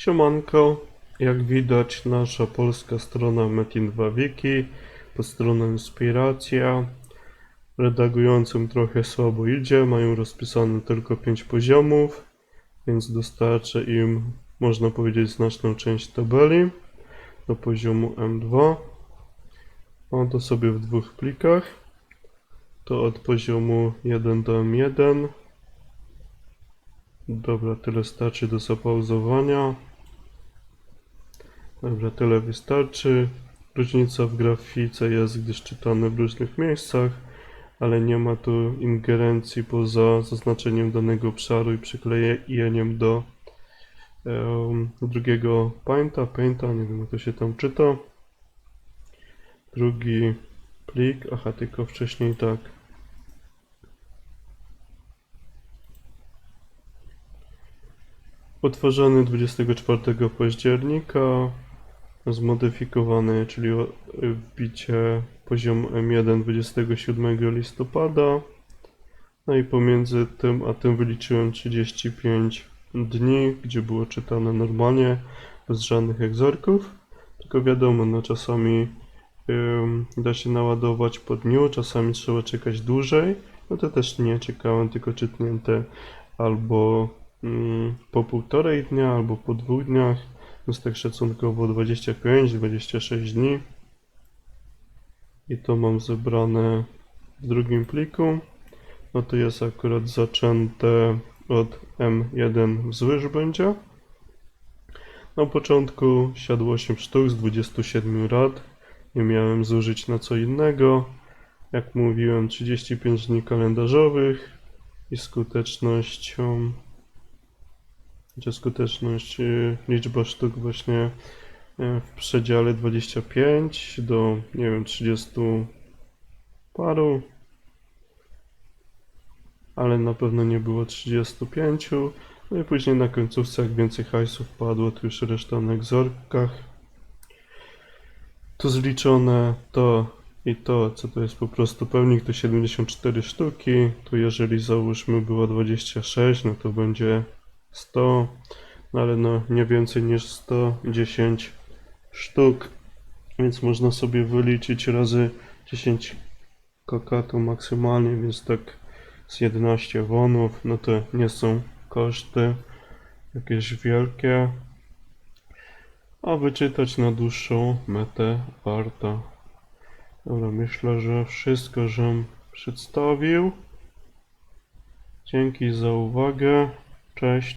Siemanko, jak widać nasza polska strona Metin2 Wiki, pod stroną Inspiracja. Redagującym trochę słabo idzie, mają rozpisane tylko 5 poziomów, więc dostarczę im, można powiedzieć, znaczną część tabeli do poziomu M2. Mam to sobie w dwóch plikach. To od poziomu 1 do M1. Dobra, tyle starczy do zapauzowania. Dobra, tyle wystarczy. Różnica w grafice jest, gdyż w różnych miejscach, ale nie ma tu ingerencji poza zaznaczeniem danego obszaru i przyklejeniem do em, drugiego painta, painta, nie wiem jak to się tam czyta. Drugi plik, aha, tylko wcześniej tak. Utworzony 24 października, zmodyfikowany, czyli wbicie poziomu M1 27 listopada. No i pomiędzy tym a tym wyliczyłem 35 dni, gdzie było czytane normalnie, bez żadnych egzorków. Tylko wiadomo, no czasami ym, da się naładować po dniu, czasami trzeba czekać dłużej. No to też nie czekałem, tylko czytnięte albo mm, po półtorej dnia, albo po dwóch dniach. Więc tak szacunkowo 25-26 dni. I to mam zebrane w drugim pliku. No to jest akurat zaczęte od M1 wzwyż będzie. Na początku siadło 8 sztuk z 27 rad. Nie miałem zużyć na co innego. Jak mówiłem, 35 dni kalendarzowych i skuteczność, um, gdzie skuteczność, y, liczba sztuk właśnie y, w przedziale 25 do, nie wiem, 30 paru, ale na pewno nie było 35. No i później na końcówce, jak więcej hajsów padło, to już reszta na egzorkach. Tu zliczone to i to, co to jest po prostu pełnik, to 74 sztuki. Tu jeżeli załóżmy było 26, no to będzie 100, no ale no nie więcej niż 110 sztuk. Więc można sobie wyliczyć razy 10 kokatu maksymalnie, więc tak z 11 wonów, no to nie są koszty jakieś wielkie. A wyczytać na dłuższą metę warto. Dobra, myślę, że wszystko, żem przedstawił. Dzięki za uwagę. Cześć.